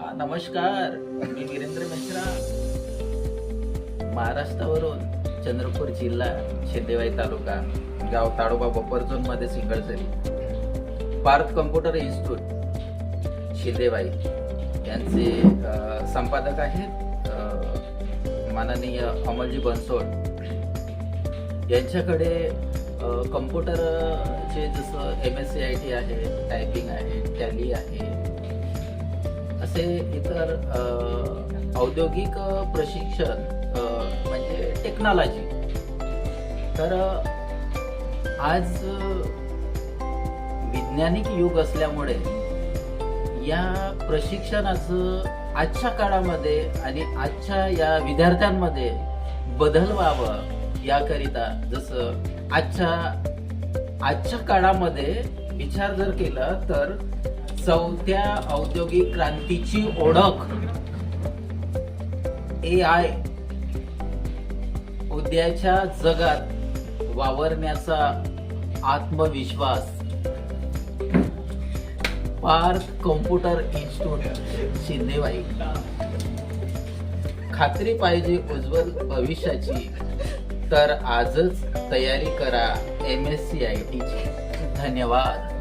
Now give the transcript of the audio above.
हा, नमस्कार. मी वीरेंद्र मिश्रा महाराष्ट्रावरून चंद्रपूर जिल्हा शिंदेवाई तालुका गाव ताडोबा बपर झोनमध्ये सिंगळसरी पार्थ कम्प्युटर इन्स्टिट्यूट शिंदेबाई यांचे संपादक आहेत माननीय अमलजी बनसोड. यांच्याकडे कम्प्युटरचे जसं M S C I T आहे टायपिंग आहे टॅली आहे असे इतर औद्योगिक प्रशिक्षण म्हणजे टेक्नॉलॉजी तर आज वैज्ञानिक युग असल्यामुळे या प्रशिक्षणाचं आजच्या काळामध्ये आणि आजच्या या विद्यार्थ्यांमध्ये बदल व्हावं याकरिता जसं आजच्या आजच्या काळामध्ये विचार जर केला तर चौथ्या औद्योगिक क्रांतीची ओळख ए आय उद्याच्या जगात वावरण्याचा आत्मविश्वास. Parth computer institute Shindewahi. खात्री पाहिजे उज्ज्वल भविष्याची तर आजच तयारी करा एम एस सी आय टीची धन्यवाद.